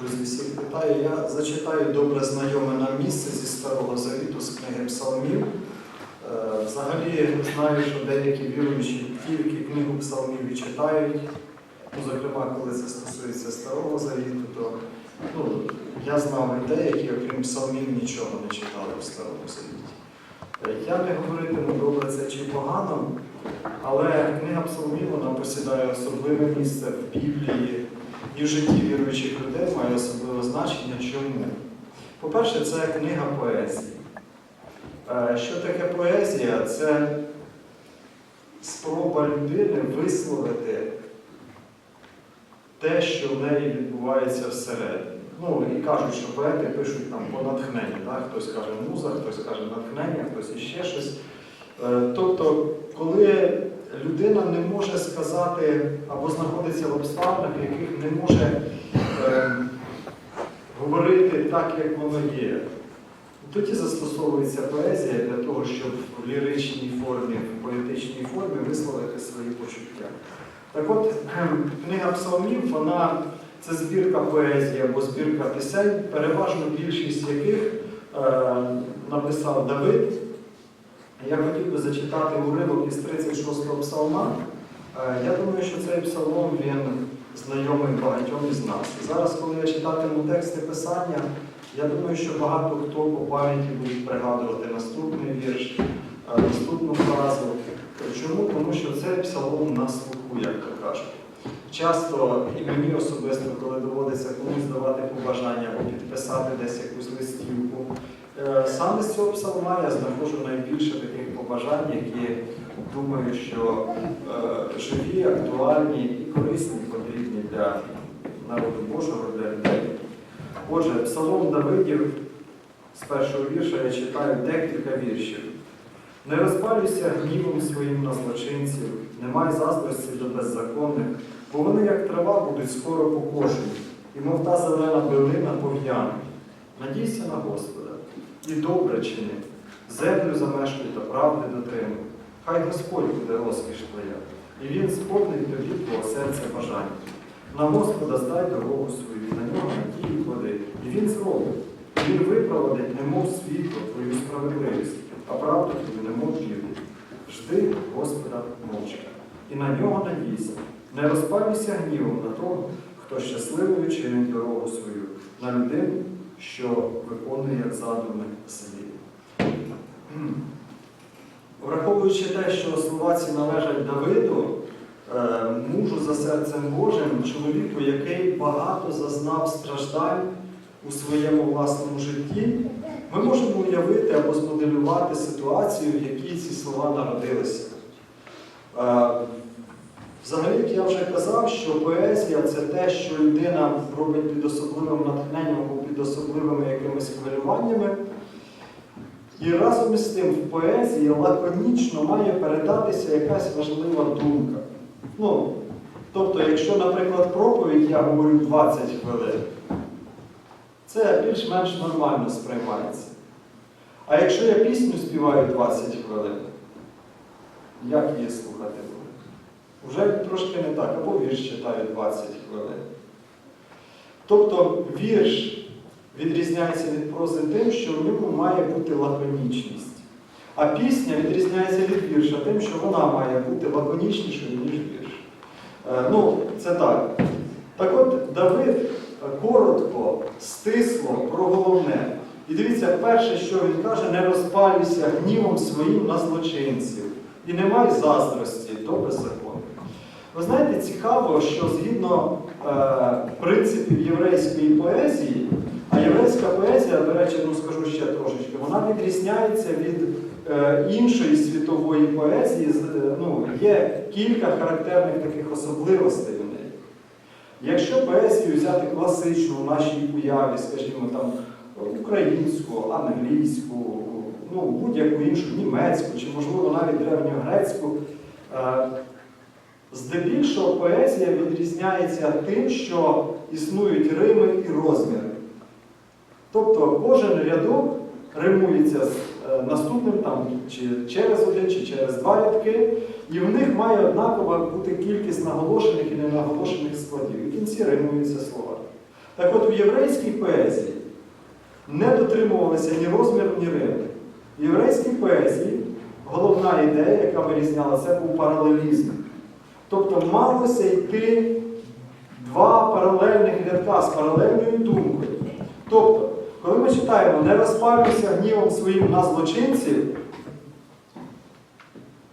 Друзі, всіх вітаю. Я зачитаю добре знайоме нам місце зі Старого Завіту з книги Псалмів. Е, Взагалі знаю, що деякі віруючі тільки книгу псалмів і читають. Ну, зокрема, коли це стосується Старого Завіту, то ну, я знав людей, які, окрім псалмів, нічого не читали в Старому Завіті. Е, Я не говоритиму добре це чи погано, але книга псалмів вона посідає особливе місце в Біблії і в житті віруючих людей має особливе значення. Чому? По-перше, це книга поезії. Е, Що таке поезія? Це спроба людини висловити те, що в неї відбувається всередині. Ну, і кажуть, що поети пишуть там по натхненню. Так? Хтось каже муза, хтось каже натхнення, хтось іще щось. Е, Тобто, коли людина не може сказати або знаходиться в обставинах, в яких не може е, говорити так, як воно є, тоді застосовується поезія для того, щоб в ліричній формі, в поетичній формі висловити свої почуття. Так от, книга псалмів, вона це збірка поезії або збірка пісень, переважно більшість яких е, написав Давид. Я хотів би зачитати уривок із 36-го псалма. Е, Я думаю, що цей псалом він знайомий багатьом із нас. Зараз, коли я читатиму тексти писання, я думаю, що багато хто по пам'яті буде пригадувати наступний вірш, е, наступну фразу. Чому? Тому що цей псалом на слуху, як то кажуть. Часто і мені особисто, коли доводиться комусь давати побажання або підписати десь якусь листівку, Саме з цього псалма я знаходжу найбільше таких побажань, які думаю, що е, живі, актуальні і корисні, потрібні для народу Божого, для людей. Отже, псалом Давидів з першого вірша я читаю декілька віршів. Не розпалюйся гнівом своїм на злочинців, немає заздрості до беззаконних, бо вони, як трава, будуть скоро покошені, і мов та зелена билина пов'януть. Надійся на Господа і добре чини, землю замешкуй та правди дотримуй. Хай Господь буде розкіш твоя, і Він сповнить тобі твого серця бажання. На Господа здай дорогу свою, на нього надію клади, і Він зробить. Він випроводить, немов світло твою справедливість, а правду твою, немов південь. Жди Господа мовчки, і на нього надійся. Не розпалюйся гнівом на того, хто щасливою чинить дорогу свою, на людину, що виконує задуми собі. Враховуючи те, що слова ці належать Давиду, е, мужу за серцем Божим, чоловіку, який багато зазнав страждань у своєму власному житті, ми можемо уявити або змоделювати ситуацію, в якій ці слова народилися. Е, Взагалі, як я вже казав, що поезія це те, що людина робить під особливим натхненням під особливими якимись хвилюваннями. І разом із тим в поезії лаконічно має передатися якась важлива думка. Ну, тобто, якщо, наприклад, проповідь я говорю 20 хвилин, це більш-менш нормально сприймається. А якщо я пісню співаю 20 хвилин, як її слухати буде? Вже трошки не так, або вірш читаю 20 хвилин. Тобто вірш відрізняється від прози тим, що в ньому має бути лаконічність. А пісня відрізняється від вірша тим, що вона має бути лаконічнішою, ніж вірш. Е, ну, це так. Так от Давид е, коротко, стисло про головне. І дивіться, перше, що він каже, не розпалюйся гнівом своїм на злочинців. І не май заздрості до беззаконня. Ви знаєте, цікаво, що згідно е, принципів єврейської поезії, а єврейська поезія, до речі, ну скажу ще трошечки, вона відрізняється від е, іншої світової поезії. Е, Ну, є кілька характерних таких особливостей у неї. Якщо поезію взяти класичну в нашій уяві, скажімо, там українську, англійську, ну, будь-яку іншу, німецьку чи, можливо, навіть древньогрецьку, е, Здебільшого поезія відрізняється тим, що існують рими і розміри. Тобто кожен рядок римується з е, наступним там, чи через один, чи через два рядки, і в них має однакова бути кількість наголошених і ненаголошених складів. І в кінці римуються слова. Так от в єврейській поезії не дотримувалися ні розміру, ні рими. В єврейській поезії головна ідея, яка вирізняла, це був паралелізм. Тобто малося йти два паралельних рядка з паралельною думкою. Тобто, коли ми читаємо не розпалюйся гнівом своїм на злочинців,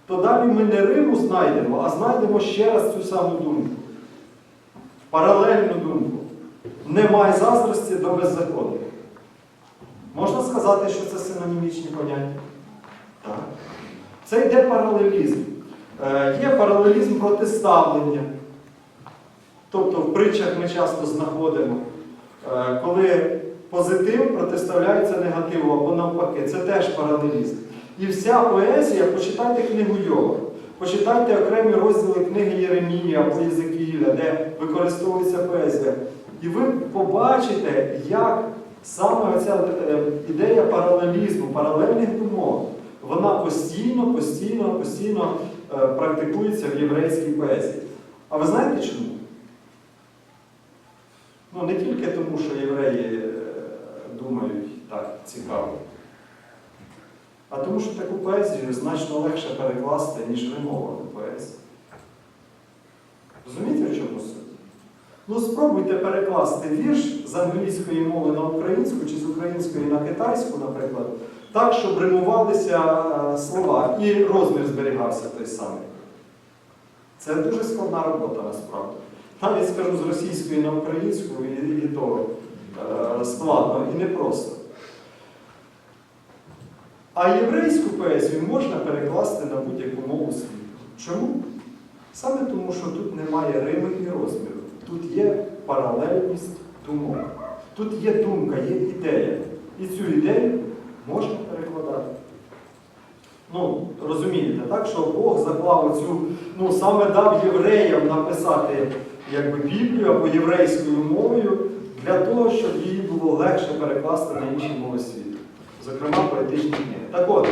то далі ми не Риму знайдемо, а знайдемо ще раз цю саму думку. Паралельну думку. Немає заздрості до беззаконня. Можна сказати, що це синонімічні поняття? Так. Це йде паралелізм. Е, є паралелізм протиставлення. Тобто в притчах ми часто знаходимо, е, коли позитив протиставляється негативу або навпаки, це теж паралелізм. І вся поезія, почитайте книгу Йова, почитайте окремі розділи книги Єремії або Єзекіїля, де використовується поезія. І ви побачите, як саме ця ідея паралелізму, паралельних думок, вона постійно, постійно, постійно е, практикується в єврейській поезії. А ви знаєте чому? Ну, не тільки тому, що євреї е, думають так цікаво, а тому, що таку поезію значно легше перекласти, ніж римовану поезію. Розумієте, в чому суть? Ну, спробуйте перекласти вірш з англійської мови на українську чи з української на китайську, наприклад, так, щоб римувалися е, слова і розмір зберігався той самий. Це дуже складна робота насправді. Навіть скажу з російської на українську, і, і то складно і непросто. А єврейську поезію можна перекласти на будь-яку мову світу. Чому? Саме тому, що тут немає рими і розміру. Тут є паралельність думок. Тут є думка, є ідея. І цю ідею можна перекладати. Ну, розумієте, так, що Бог заклав оцю, ну, саме дав євреям написати якби, Біблію або єврейською мовою для того, щоб її було легше перекласти на інші мови світу. Зокрема, поетичні книги. Так от,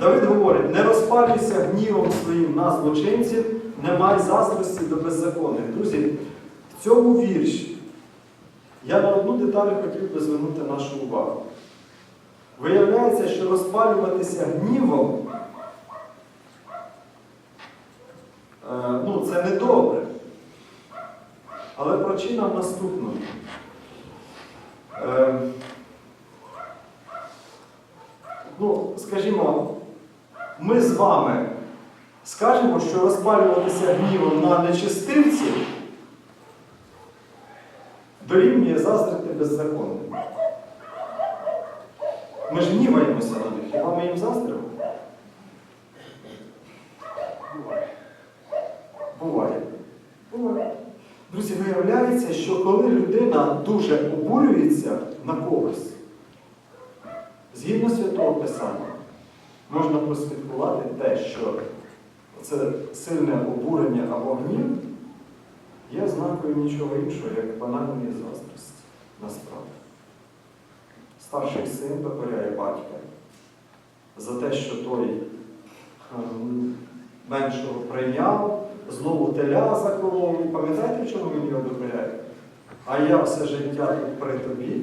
Давид говорить, не розпалюйся гнівом своїм на злочинців, не май заздрості до беззаконних. Друзі, в цьому вірші я на одну деталь хотів би звернути нашу увагу. Виявляється, що розпалюватися гнівом е, ну, це добре. Але причина в наступному. Ну, скажімо, ми з вами скажемо, що розпалюватися гнівом на нечистивців дорівнює заздрити беззаконним. Ми ж гніваємося на них, хіба ми їм заздримо? Буває. Буває. Буває. Друзі, виявляється, що коли людина дуже обурюється на когось, згідно святого Писання, можна прослідкувати те, що це сильне обурення або гнів є ознакою нічого іншого, як банальної заздрості, насправді. Старший син докоряє батька за те, що той ем, меншого прийняв, знову теля заколов. І пам'ятаєте, чому він його докоряє? А я все життя при тобі,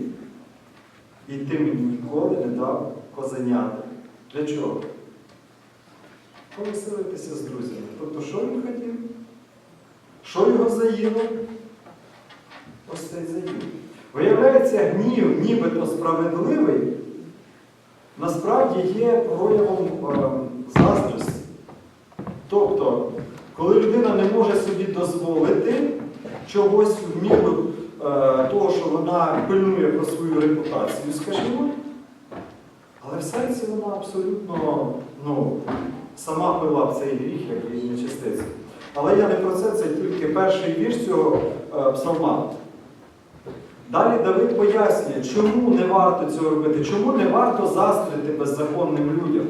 і ти мені ніколи не дав козеняти. Для чого? Повеселитися з друзями. Тобто, що він хотів? Що його заїло? Ось цей заїв. Виявляється, гнів, нібито справедливий, насправді є проявом е, заздрості. Коли людина не може собі дозволити чогось в міру е, того, що вона пильнує про свою репутацію, скажімо, але в серці вона абсолютно ну, сама пила в цей гріх, як і нечистиця. Але я не про це, це тільки перший вірш цього е, псалма. Далі Давид пояснює, чому не варто цього робити, чому не варто заздрити беззаконним людям.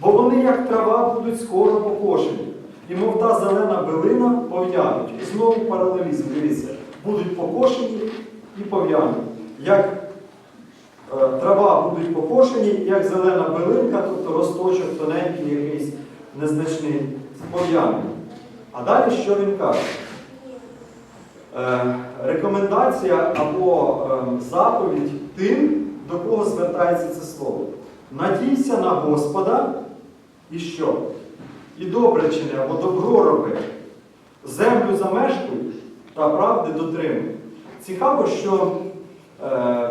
Бо вони, як трава, будуть скоро покошені. І мов та зелена билина пов'януть. І знову паралелізм, дивіться, будуть покошені і пов'януть. Як е, трава будуть покошені, як зелена билинка, тобто росточок тоненький, якийсь незначний, пов'януть. А далі що він каже? Е, Рекомендація або ем, заповідь тим, до кого звертається це слово. Надійся на Господа і що? І добре чини, або добро роби. Землю замешкуй та правди дотримуй. Цікаво, що е,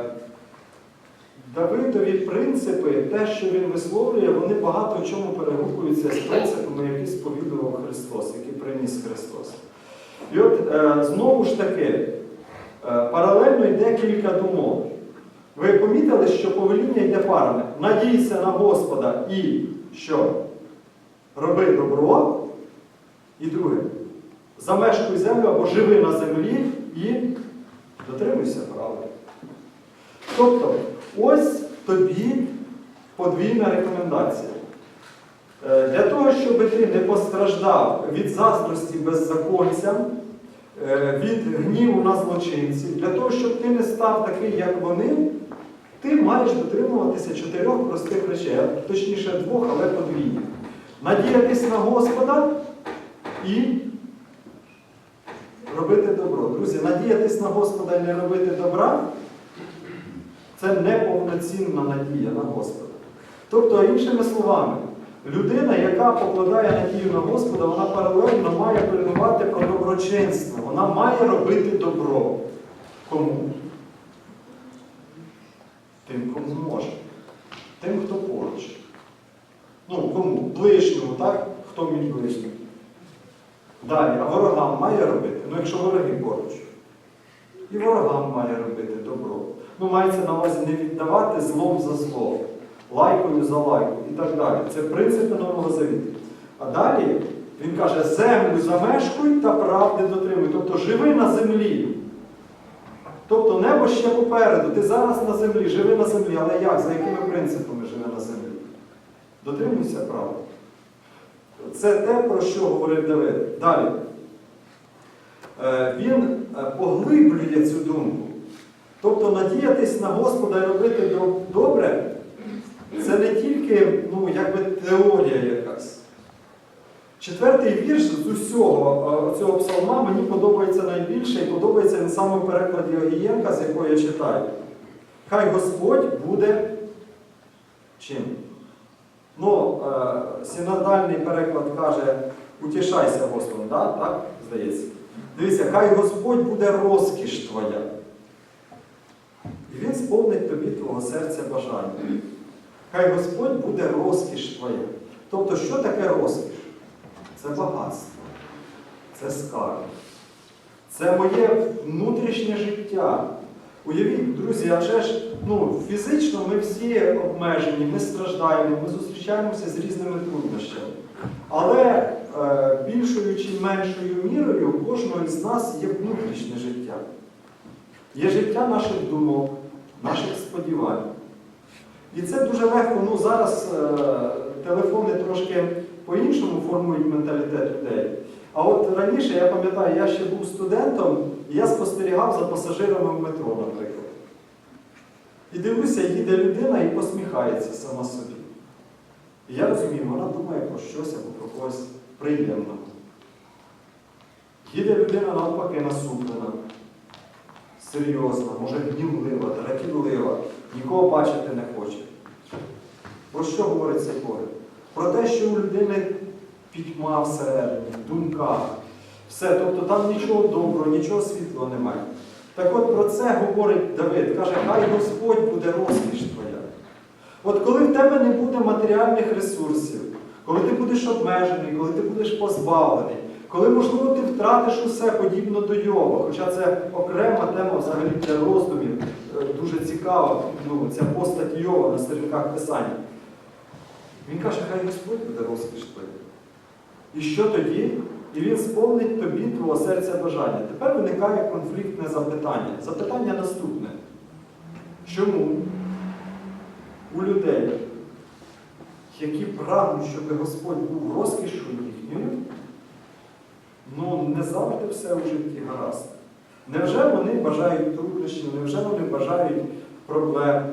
Давидові принципи, те, що він висловлює, вони багато в чому перегукуються з принципами, які сповідував Христос, які приніс Христос. І от е, знову ж таки, е, паралельно йде кілька думок. Ви помітили, що повеління йде парами. Надійся на Господа і що? Роби добро. І друге. Замешкуй землю або живи на землі і дотримуйся правил. Тобто, ось тобі подвійна рекомендація. Е, Для того, щоб ти не постраждав від заздрості беззаконцям, е, від гніву на злочинців, для того, щоб ти не став такий, як вони, ти маєш дотримуватися чотирьох простих речей, точніше двох, але подвійних. Надіятись на Господа і робити добро. Друзі, надіятись на Господа і не робити добра це неповноцінна надія на Господа. Тобто, іншими словами, людина, яка покладає надію на Господа, вона паралельно має пильнувати про доброчинство. Вона має робити добро. Кому? Тим, кому може. Тим, хто поруч. Ну, кому? Ближньому, так? Хто мій ближній? Далі, а ворогам має робити? Ну, якщо вороги поруч. І ворогам має робити добро. Ну, мається на увазі не віддавати злом за зло, лайкою за лайку і так далі. Це принципи Нового Завіту. А далі він каже, землю замешкуй та правди дотримуй. Тобто живи на землі. Тобто небо ще попереду. Ти зараз на землі, живи на землі. Але як? За якими принципами живе на землі? Дотримуйся правди. Це те, про що говорив Давид. Далі. Е, Він е, поглиблює цю думку. Тобто надіятись на Господа і робити добре, це не тільки ну, якби теорія якась. Четвертий вірш з усього е, цього псалма мені подобається найбільше і подобається саме в перекладі Огієнка, з якого я читаю. Хай Господь буде чим? Ну, е, синодальний переклад каже, утішайся Господом, да? так? Здається. Дивіться, хай Господь буде розкіш твоя. І Він сповнить тобі твого серця бажання. Хай Господь буде розкіш твоя. Тобто, що таке розкіш? Це багатство, це скарб, це моє внутрішнє життя. Уявіть, друзі, адже ж ну, фізично ми всі обмежені, ми страждаємо, ми зустрічаємося з різними труднощами. Але е, більшою чи меншою мірою у кожного із нас є внутрішнє життя. Є життя наших думок, наших сподівань. І це дуже легко, ну зараз е, телефони трошки по-іншому формують менталітет людей. А от раніше, я пам'ятаю, я ще був студентом, я спостерігав за пасажирами в метро, наприклад. І дивлюся, їде людина і посміхається сама собі. І я розумію, вона думає про щось або про когось приємного. Їде людина навпаки насуплена, серйозна, може гнівлива, дратівлива, нікого бачити не хоче. Про що говорить цей? Про те, що у людини пітьма всередині, в думках. Все, тобто там нічого доброго, нічого світлого немає. Так от про це говорить Давид. Каже, хай Господь буде розкіш твоя. От коли в тебе не буде матеріальних ресурсів, коли ти будеш обмежений, коли ти будеш позбавлений, коли, можливо, ти втратиш усе подібно до Йова, хоча це окрема тема взагалі для роздумів, е, дуже цікава, ну, ця постать Йова на сторінках Писання. Він каже, хай Господь буде розкіш твоя. І що тоді? І він сповнить тобі твого серця бажання. Тепер виникає конфліктне запитання. Запитання наступне. Чому у людей, які прагнуть, щоб Господь був розкішою їхньою, ну не завжди все у житті гаразд. Невже вони бажають труднощів, невже вони бажають проблем?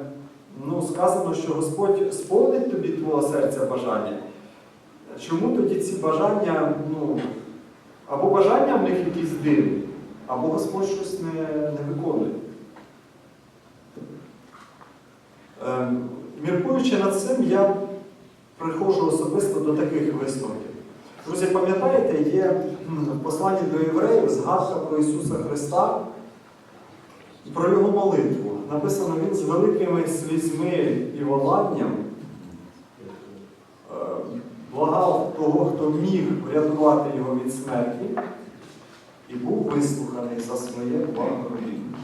Ну, сказано, що Господь сповнить тобі твого серця бажання. Чому тоді ці бажання, ну, або бажання в них якісь дивні, або Господь щось не, не виконує. Ем, Міркуючи над цим, я приходжу особисто до таких висновків. Друзі, пам'ятаєте, є посланні до євреїв згадка про Ісуса Христа, і про Його молитву. Написано, Він з великими слізьми і воланням благав того, хто міг врятувати його від смерті, і був вислуханий за своє благоговіння.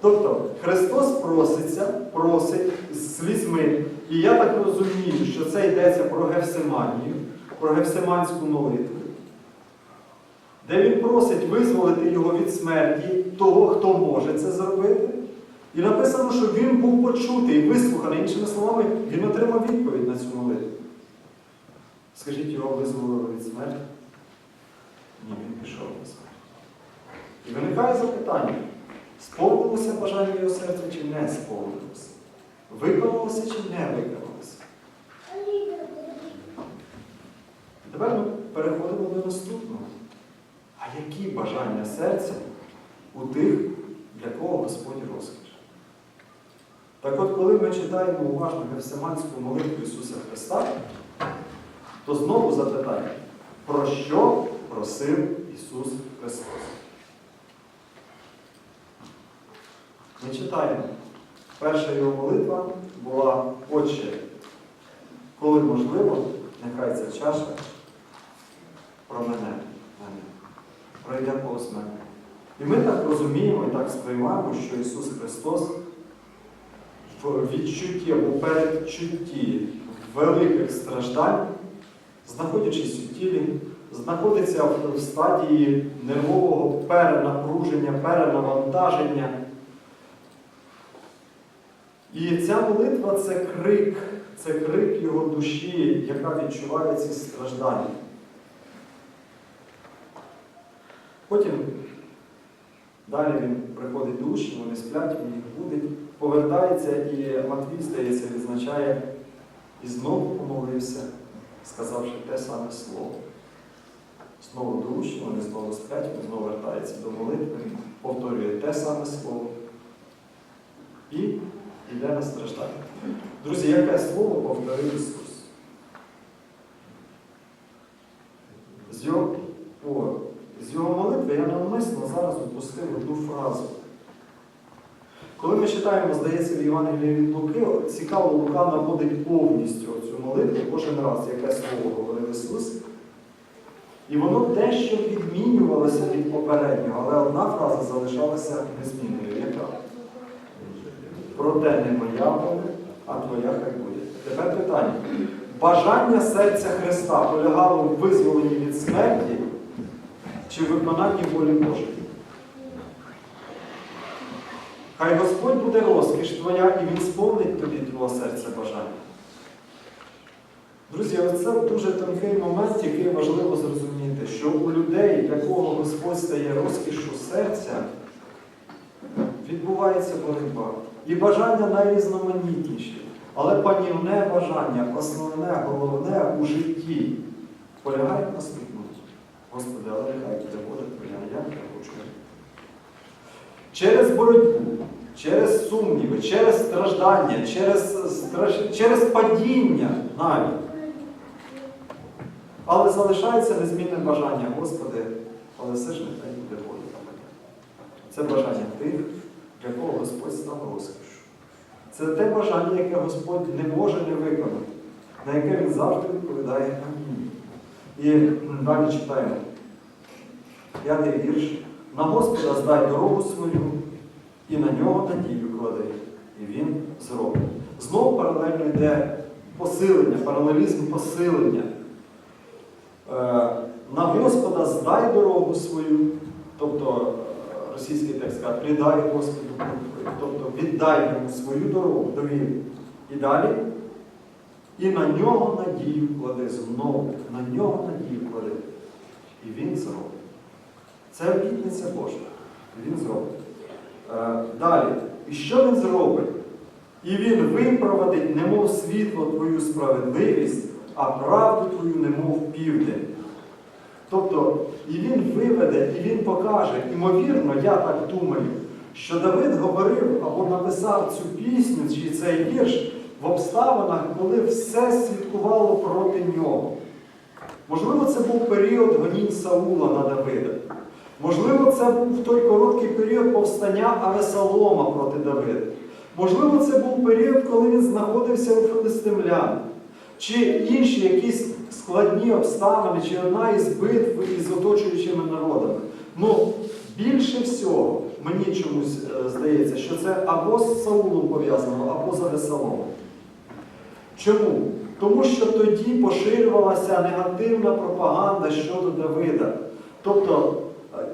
Тобто Христос проситься, просить з слізьми, і я так розумію, що це йдеться про Гефсиманію, про Гефсиманську молитву, де він просить визволити його від смерті того, хто може це зробити. І написано, що він був почутий, вислуханий. Іншими словами, він отримав відповідь на цю молитву. Скажіть, його визволили від смерті? Ні, він пішов на смерть. І виникає запитання, сповнилося бажання його серця чи не сповнилося? Виконалося чи не виконалося? Тепер ми переходимо до наступного. А які бажання серця у тих, для кого Господь розкіш? Так от, коли ми читаємо уважно Гефсиманську молитву Ісуса Христа, то знову запитання, про що просив Ісус Христос? Ми читаємо. Перша його молитва була Отче, коли можливо, нехай ця чаша про мене, мене пройде повз мене. І ми так розуміємо і так сприймаємо, що Ісус Христос в відчутті або передчутті великих страждань, знаходячись у тілі, знаходиться в стадії нервового перенапруження, перенавантаження. І ця молитва це крик, це крик його душі, яка відчуває ці страждання. Потім далі він приходить до вони сплять, він їх будить, повертається і Матвій, здається, відзначає і знову помолився, сказавши те саме слово. Знову учнів, вони знову сплять, він знову вертається до молитви, повторює те саме слово. І йде на страждання. Друзі, яке слово повторив Ісус? З його, о, з його молитви я навмисно зараз опустив одну фразу. Коли ми читаємо, здається, в Євангелії від Луки, цікаво, Лука наводить повністю цю молитву кожен раз, яке слово говорив Ісус. І воно дещо відмінювалося від попереднього, але одна фраза залишалася незмінною. Яка? Проте не моя воля, а твоя хай буде. Тепер питання. Бажання серця Христа полягало в визволенні від смерті чи в виконанні волі Божої? Хай Господь буде розкіш твоя і Він сповнить тобі твого серця бажання. Друзі, оце дуже тонкий момент, який важливо зрозуміти, що у людей, для кого Господь стає розкішу серця, відбувається боротьба. І бажання найрізноманітніші. Але панівне бажання, основне, головне у житті полягає в наступному. Господи, але нехай буде воля Твоя, я хочу. Через боротьбу, через сумніви, через страждання, через, страж- через падіння навіть. Але залишається незмінне бажання, Господи, але все ж нехай буде воля Твоя. Це бажання тих, для кого Господь став розкішу. Це те бажання, яке Господь не може не виконати, на яке Він завжди відповідає Амінь. І далі читаємо. П'ятий вірш. На Господа здай дорогу свою і на нього надію клади. І він зробить. Знову паралельно йде посилення, паралелізм посилення. Е, На Господа здай дорогу свою, тобто е, російський текст каже, придай Господу тобто віддай йому свою дорогу, довір. І далі. І на нього надію клади знову, на нього надію клади. І він зробить. Це обітниця Божа. Він зробить. Е, Далі. І що він зробить? І він випроводить, немов світло твою справедливість, а правду твою, немов південь. Тобто, і він виведе, і він покаже. Імовірно, я так думаю, що Давид говорив або написав цю пісню чи цей вірш в обставинах, коли все свідкувало проти нього. Можливо, це був період гонінь Саула на Давида. Можливо, це був той короткий період повстання Авесалома проти Давида. Можливо, це був період, коли він знаходився у филистимлян. Чи інші якісь складні обставини, чи одна із битв із оточуючими народами. Ну, більше всього, мені чомусь е, здається, що це або з Саулом пов'язано, або з Авесаломом. Чому? Тому що тоді поширювалася негативна пропаганда щодо Давида. Тобто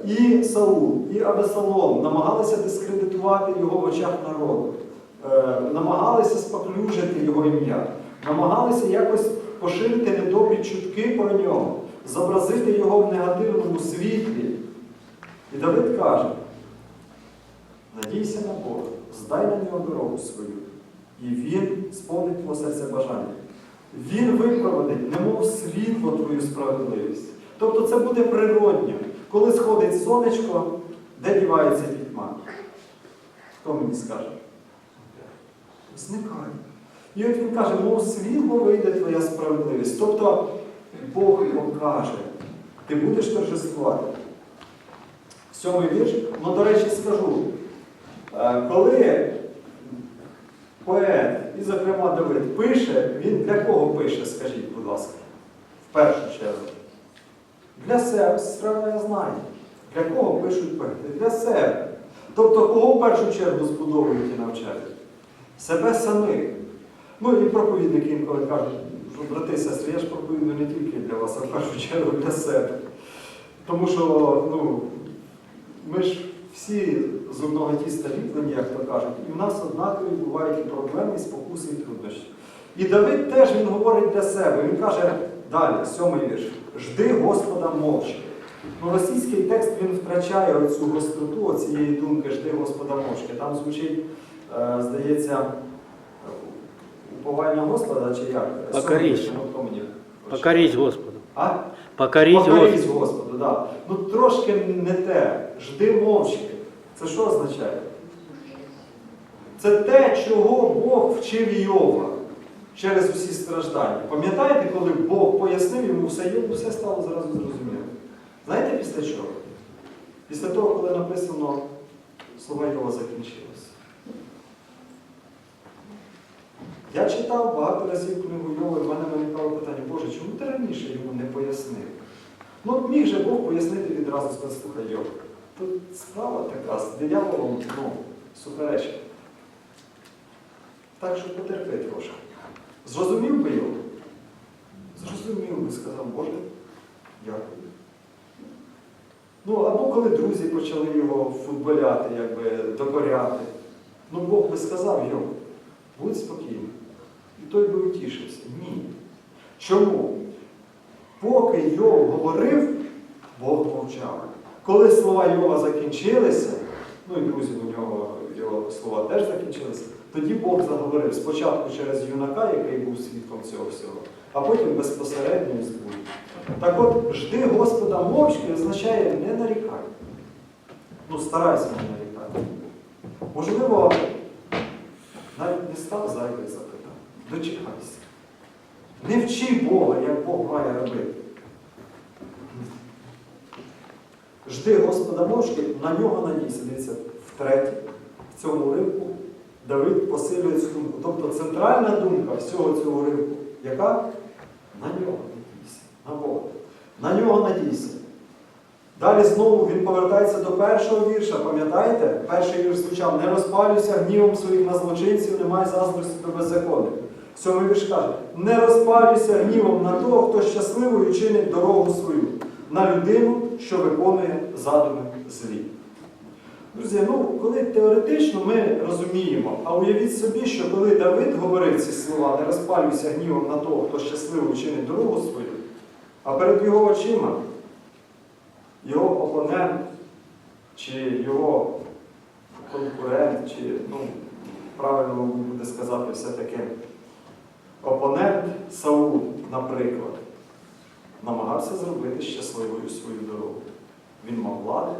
і Саул, і Авесалом намагалися дискредитувати його в очах народу, е, намагалися споклюжити його ім'я, намагалися якось поширити недобрі чутки про нього, зобразити його в негативному світлі. І Давид каже: надійся на Бога, здай на нього дорогу свою, і він сповнить твого серця бажання. Він випроводить, немов світло твою справедливість. Тобто це буде природньо. Коли сходить сонечко, де дівається пітьма? Хто мені скаже? Зникає. І от він каже, мов світло вийде твоя справедливість. Тобто Бог покаже, ти будеш торжествувати. Сьомий вірш, ну, до речі, скажу, е, коли поет, і, зокрема, Давид, пише, він для кого пише, скажіть, будь ласка, в першу чергу. Для себе, сестра я знаю. Для кого пишуть поети? Для себе. Тобто, кого в першу чергу збудовують і навчають? Себе самих. Ну і проповідники інколи кажуть, що брати і сестри, я ж проповідую не тільки для вас, а в першу чергу для себе. Тому що ну, ми ж всі з одного тіста ліплені, як то кажуть, і в нас однакові бувають і проблеми, і спокуси, і труднощі. І Давид теж він говорить для себе. Він каже далі, сьомий вірш, жди Господа мовчки. Ну, російський текст він втрачає оцю гостроту цієї думки жди Господа мовчки. Там звучить, е, здається, уповання Господа чи як? Вірш, ну? Покорись Господу. А? Покорись Господу. Покорись Господу, да. Ну трошки не те. Жди мовчки. Це що означає? Це те, чого Бог вчив Йова через усі страждання. Пам'ятаєте, коли Бог пояснив йому все, йому все стало зразу зрозуміло. Знаєте після чого? Після того, коли написано слова Йова закінчилися. Я читав багато разів книгу Йови, в мене виникало питання, Боже, чому ти раніше йому не пояснив? Ну, міг же Бог пояснити відразу сказати, слухай Йов. Тут справа така з дияволом, ну, суперечка. Так що потерпи трошки. Зрозумів би його? Зрозумів би, сказав, Боже, дякую. Ну, або коли друзі почали його футболяти, якби докоряти. Ну, Бог би сказав йому, будь спокійний. І той би утішився. Ні. Чому? Поки Йов говорив, Бог мовчав. Коли слова Йова закінчилися, ну і друзі у нього його слова теж закінчилися, тоді Бог заговорив спочатку через юнака, який був свідком цього всього, а потім безпосередньо з Богом. Так от, жди Господа мовчки означає не нарікай. Ну, старайся не нарікати. Можливо, навіть не став зайвих запитань. Дочекайся. Не вчи Бога, як Бог має робити. Жди Господа мовчки, на нього надійся. Дивіться, втретє, в цьому уривку Давид посилює цю думку. Тобто центральна думка всього цього уривку, яка? На нього надійся, на Бога. На нього надійся. Далі знову він повертається до першого вірша. Пам'ятаєте? Перший вірш звучав: не розпалюйся гнівом своїх на злочинців, немає заздрості до беззаконних. Сьомий вірш каже: не розпалюйся гнівом на того, хто щасливою чинить дорогу свою, на людину, що виконує задуми злі. Друзі, ну коли теоретично ми розуміємо, а уявіть собі, що коли Давид говорив ці слова, не розпалюйся гнівом на того, хто щасливо чинить дорогу свою, а перед його очима його опонент, чи його конкурент, чи, ну, правильно буде сказати все-таки опонент Саул, наприклад. намагався зробити щасливою свою дорогу. Він мав владу,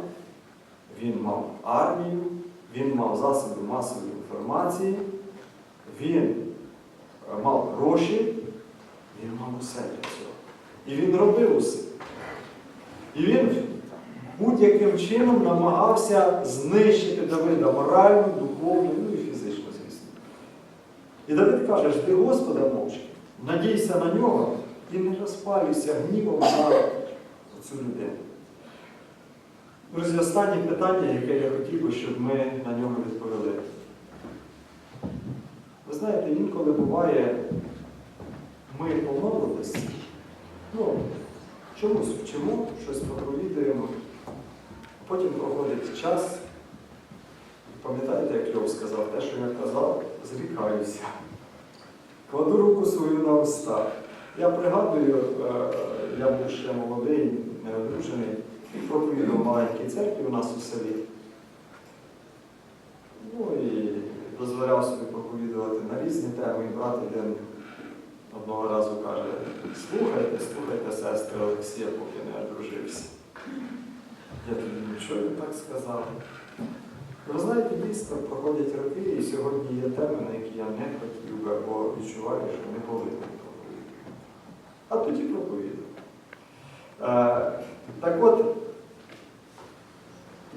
він мав армію, він мав засоби масової інформації, він е, мав гроші, він мав усе для цього. І він робив усе. І він будь-яким чином намагався знищити Давида морально, духовно, ну і фізично, звісно. І Давид каже, жди Господа мовчки, надійся на нього і не розпалюйся гнівом на цю людину. Друзі, останнє питання, яке я хотів би, щоб ми на нього відповіли. Ви знаєте, інколи буває, ми помолились, ну, чомусь вчимо, щось проповідуємо, потім проходить час. Пам'ятаєте, як Льов сказав, те, що я казав, зрікаюся. Кладу руку свою на уста. Я пригадую, е, я був ще молодий, неодружений, і проповідував маленькій церкві у нас у селі. Ну і дозволяв собі проповідувати на різні теми. І брат один одного разу каже, слухайте, слухайте, сестри Олексія, поки не одружився. Я тоді нічого не так сказав. Ви знаєте, дійсно проходять роки, і сьогодні є теми, на які я не хотів би, або відчуваю, що не повинен проповідувати. А тоді проповідав. Е, так от,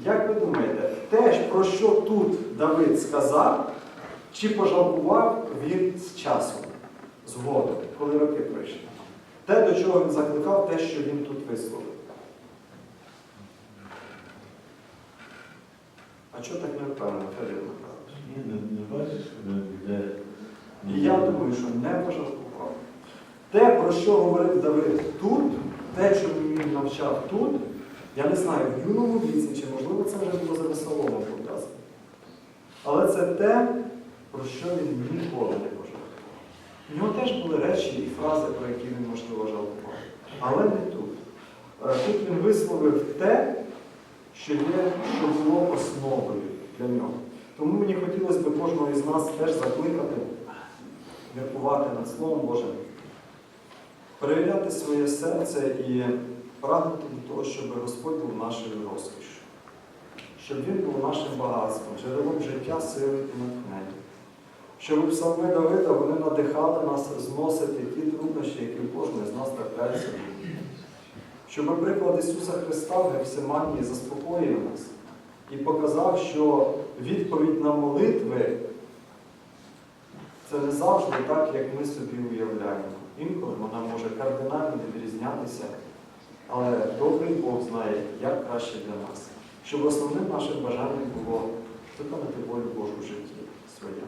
як ви думаєте, те, про що тут Давид сказав, чи пожалкував він з часом, згодом, коли роки пройшли? Те, до чого він закликав, те, що він тут висловив. А чого так не впевнено, Федір Михайлович? І я думаю, що не пожалкував. Те, про що говорив Давид тут, те, що він навчав тут, я не знаю, в юному віці, чи можливо це вже було за веселому показано. Але це те, про що він ніколи не пожалкував. У нього теж були речі і фрази, про які він, можливо, жалкував. Але не тут. Е, Тут він висловив те, що є, що було основою для нього. Тому мені хотілося б кожного із нас теж закликати, міркувати над Словом Божим, перевіряти своє серце і прагнути до того, щоб Господь був нашою розкішю, щоб Він був нашим багатством, джерелом життя, сили і натхнення. Щоб псалми Давида вони надихали нас зносити ті труднощі, які кожного з нас трапляються. Щоб приклад Ісуса Христа в Гефсиманії заспокоїв нас і показав, що відповідь на молитви це не завжди так, як ми собі уявляємо. Інколи вона може кардинально відрізнятися, але добрий Бог знає, як краще для нас. Щоб основним нашим бажанням було виконати волю Божу в житті своє.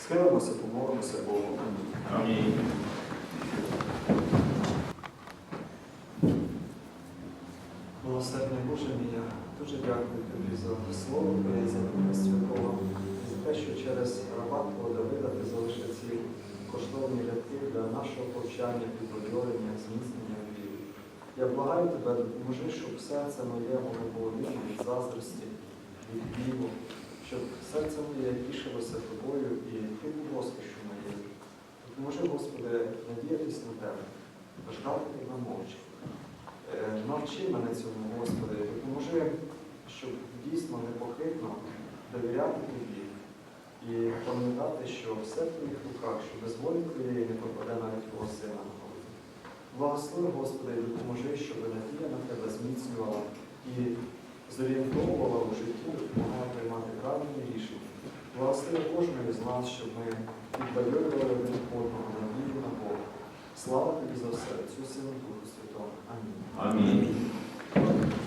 Схилимося, помолимося Богу. Амінь. Милосердний Боже мій, я дуже дякую тобі за слово Твоє, за Духа Святого, за те, що через раба Твого Давида ти залишив ці коштовні рядки для нашого повчання, підбадьорення, зміцнення. Я благаю тебе, допоможи, щоб серце моє воно було вільне від заздрості, від гніву, щоб серце моє тішилося тобою і ти був розкішу моєю. Допоможи, Господи, надіятись на тебе, ждати тебе мовчки. Е, Навчи мене цьому, Господи, допоможи, щоб дійсно непохитно довіряти Тобі і пам'ятати, що все в Твоїх руках, що без волі Твоєї не пропаде навіть Твого Сина. Благослови, Господи, і допоможи, щоб надія на Тебе зміцнювала і зорієнтовувала у житті, допомагала приймати правильні рішення. Благослови кожного з нас, щоб ми підбадьорювали один одного надію на Бога. Слава тобі за все, цю силу Духу Святого. Амінь. Амінь.